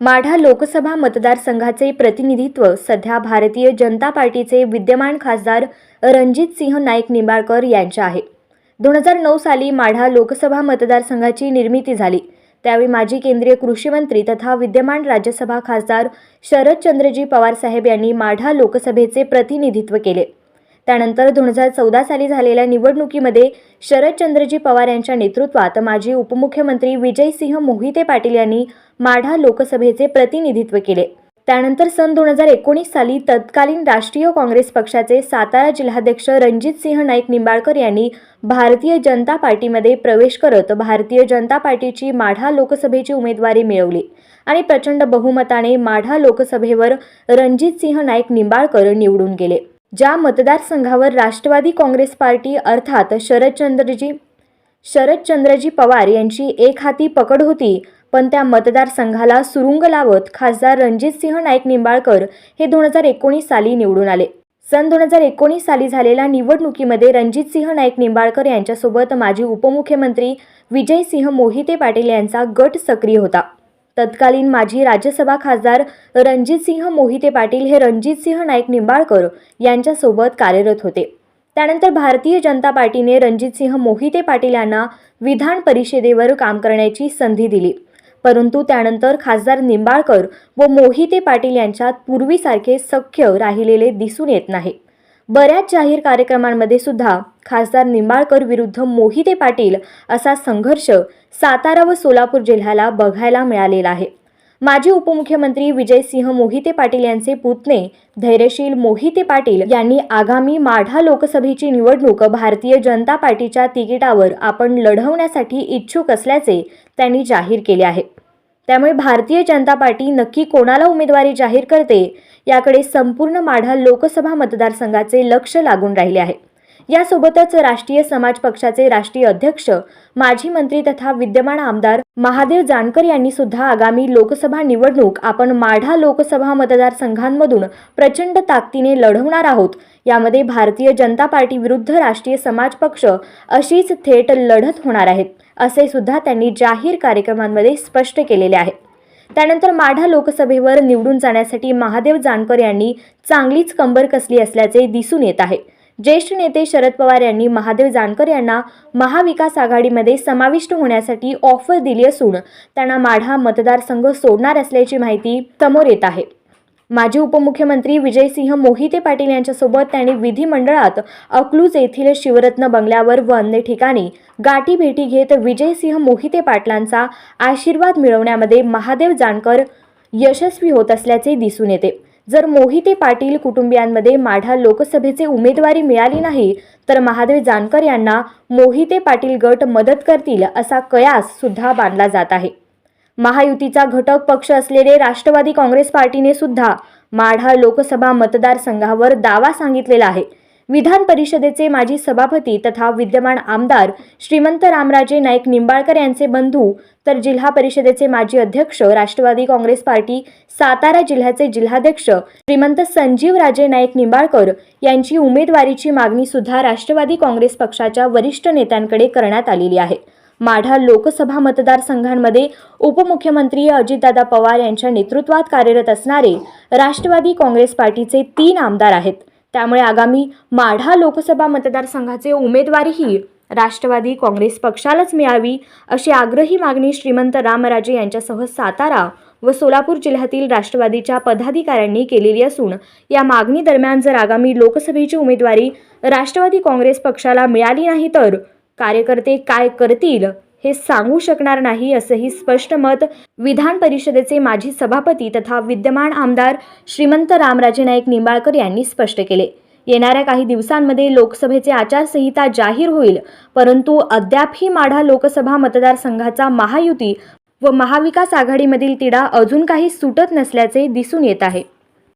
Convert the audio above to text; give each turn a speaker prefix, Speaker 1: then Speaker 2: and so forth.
Speaker 1: माढा लोकसभा मतदारसंघाचे प्रतिनिधित्व सध्या भारतीय जनता पार्टीचे विद्यमान खासदार रणजित सिंह नाईक निंबाळकर यांचे आहे. दोन हजार नऊ साली माढा लोकसभा मतदारसंघाची निर्मिती झाली. त्यावेळी माजी केंद्रीय कृषी मंत्री तथा विद्यमान राज्यसभा खासदार शरदचंद्रजी पवार साहेब यांनी माढा लोकसभेचे प्रतिनिधित्व केले. त्यानंतर दोन हजार चौदा साली झालेल्या निवडणुकीमध्ये शरदचंद्रजी पवार यांच्या नेतृत्वात माजी उपमुख्यमंत्री विजयसिंह मोहिते पाटील यांनी माढा लोकसभेचे प्रतिनिधित्व केले. त्यानंतर सन दोन हजार एकोणीस साली तत्कालीन राष्ट्रीय काँग्रेस पक्षाचे सातारा जिल्हाध्यक्ष रणजितसिंह नाईक निंबाळकर यांनी भारतीय जनता पार्टीमध्ये प्रवेश करत भारतीय जनता पार्टीची माढा लोकसभेची उमेदवारी मिळवली आणि प्रचंड बहुमताने माढा लोकसभेवर रणजितसिंह नाईक निंबाळकर निवडून गेले. ज्या मतदारसंघावर राष्ट्रवादी काँग्रेस पार्टी अर्थात शरदचंद्रजी शरदचंद्रजी पवार यांची एक हाती पकड होती पण त्या मतदारसंघाला सुरुंग लावत खासदार रणजितसिंह नाईक निंबाळकर हे दोन हजार एकोणीस साली निवडून आले. सन दोन हजार एकोणीस साली झालेल्या निवडणुकीमध्ये रणजितसिंह नाईक निंबाळकर यांच्यासोबत माजी उपमुख्यमंत्री विजयसिंह मोहिते पाटील यांचा गट सक्रिय होता. तत्कालीन माजी राज्यसभा खासदार रणजितसिंह मोहिते पाटील हे रणजितसिंह नाईक निंबाळकर यांच्यासोबत कार्यरत होते. त्यानंतर भारतीय जनता पार्टीने रणजितसिंह मोहिते पाटील यांना विधान परिषदेवर काम करण्याची संधी दिली. परंतु त्यानंतर खासदार निंबाळकर व मोहिते पाटील यांच्यात पूर्वीसारखे सख्य राहिलेले दिसून येत नाही. बऱ्याच जाहीर कार्यक्रमांमध्ये सुद्धा खासदार निंबाळकर विरुद्ध मोहिते पाटील असा संघर्ष सातारा व सोलापूर जिल्ह्याला बघायला मिळालेला आहे. माजी उपमुख्यमंत्री विजयसिंह मोहिते पाटील यांचे पुतणे धैर्यशील मोहिते पाटील यांनी आगामी माढा लोकसभेची निवडणूक भारतीय जनता पार्टीच्या तिकिटावर आपण लढवण्यासाठी इच्छुक असल्याचे त्यांनी जाहीर केले आहे. त्यामुळे भारतीय जनता पार्टी नक्की कोणाला उमेदवारी जाहीर करते याकडे संपूर्ण माढा लोकसभा मतदारसंघाचे लक्ष लागून राहिले आहे. यासोबतच राष्ट्रीय समाज पक्षाचे राष्ट्रीय अध्यक्ष माजी मंत्री तथा विद्यमान आमदार महादेव जानकर यांनी सुद्धा आगामी लोकसभा निवडणूक आपण माढा लोकसभा मतदारसंघांमधून प्रचंड ताकदीने लढवणार आहोत. यामध्ये भारतीय जनता पार्टी विरुद्ध राष्ट्रीय समाज पक्ष अशीच थेट लढत होणार आहेत. असे सुद्धा त्यांनी जाहीर कार्यक्रमांमध्ये स्पष्ट केलेले आहे. त्यानंतर माढा लोकसभेवर निवडून जाण्यासाठी महादेव जानकर यांनी चांगलीच कंबर कसली असल्याचे दिसून येत आहे. ज्येष्ठ नेते शरद पवार यांनी महादेव जानकर यांना महाविकास आघाडीमध्ये समाविष्ट होण्यासाठी ऑफर दिली असून त्यांना माढा मतदारसंघ सोडणार असल्याची माहिती समोर येत आहे. माजी उपमुख्यमंत्री विजयसिंह मोहिते पाटील यांच्यासोबत त्यांनी विधिमंडळात अकलूज येथील शिवरत्न बंगल्यावर व अन्य ठिकाणी गाठी भेटी घेत विजयसिंह मोहिते पाटलांचा आशीर्वाद मिळवण्यामध्ये महादेव जानकर यशस्वी होत असल्याचे दिसून येते. जर मोहिते पाटील कुटुंबियांमध्ये माढा लोकसभेचे उमेदवारी मिळाली नाही तर महादेव जानकर यांना मोहिते पाटील गट मदत करतील असा कयास सुद्धा बांधला जात आहे. महायुतीचा घटक पक्ष असलेले राष्ट्रवादी काँग्रेस पार्टीने सुद्धा माढा लोकसभा मतदारसंघावर दावा सांगितलेला आहे. विधान परिषदेचे माजी सभापती तथा विद्यमान आमदार श्रीमंत रामराजे नाईक निंबाळकर यांचे बंधू तर जिल्हा परिषदेचे माजी अध्यक्ष राष्ट्रवादी काँग्रेस पार्टी सातारा जिल्ह्याचे जिल्हाध्यक्ष श्रीमंत संजीव राजे नाईक निंबाळकर यांची उमेदवारीची मागणी सुद्धा राष्ट्रवादी काँग्रेस पक्षाच्या वरिष्ठ नेत्यांकडे करण्यात आलेली आहे. माढा लोकसभा मतदारसंघांमध्ये उपमुख्यमंत्री अजितदादा पवार यांच्या नेतृत्वात कार्यरत असणारे राष्ट्रवादी काँग्रेस पार्टीचे तीन आमदार आहेत. त्यामुळे आगामी माढा लोकसभा मतदारसंघाचे उमेदवारीही राष्ट्रवादी काँग्रेस पक्षालाच मिळावी अशी आग्रही मागणी श्रीमंत रामराजे यांच्यासह सातारा व सोलापूर जिल्ह्यातील राष्ट्रवादीच्या पदाधिकाऱ्यांनी केलेली असून या मागणी दरम्यान जर आगामी लोकसभेची उमेदवारी राष्ट्रवादी काँग्रेस पक्षाला मिळाली नाही तर कार्यकर्ते काय करतील हे सांगू शकणार नाही असंही स्पष्ट मत विधान परिषदेचे माजी सभापती तथा विद्यमान आमदार श्रीमंत रामराजे नाईक निंबाळकर यांनी स्पष्ट केले. येणाऱ्या काही दिवसांमध्ये लोकसभेचे आचारसंहिता जाहीर होईल परंतु अद्यापही माढा लोकसभा मतदारसंघाचा महायुती व महाविकास आघाडीमधील तिढा अजून काही सुटत नसल्याचे दिसून येत आहे.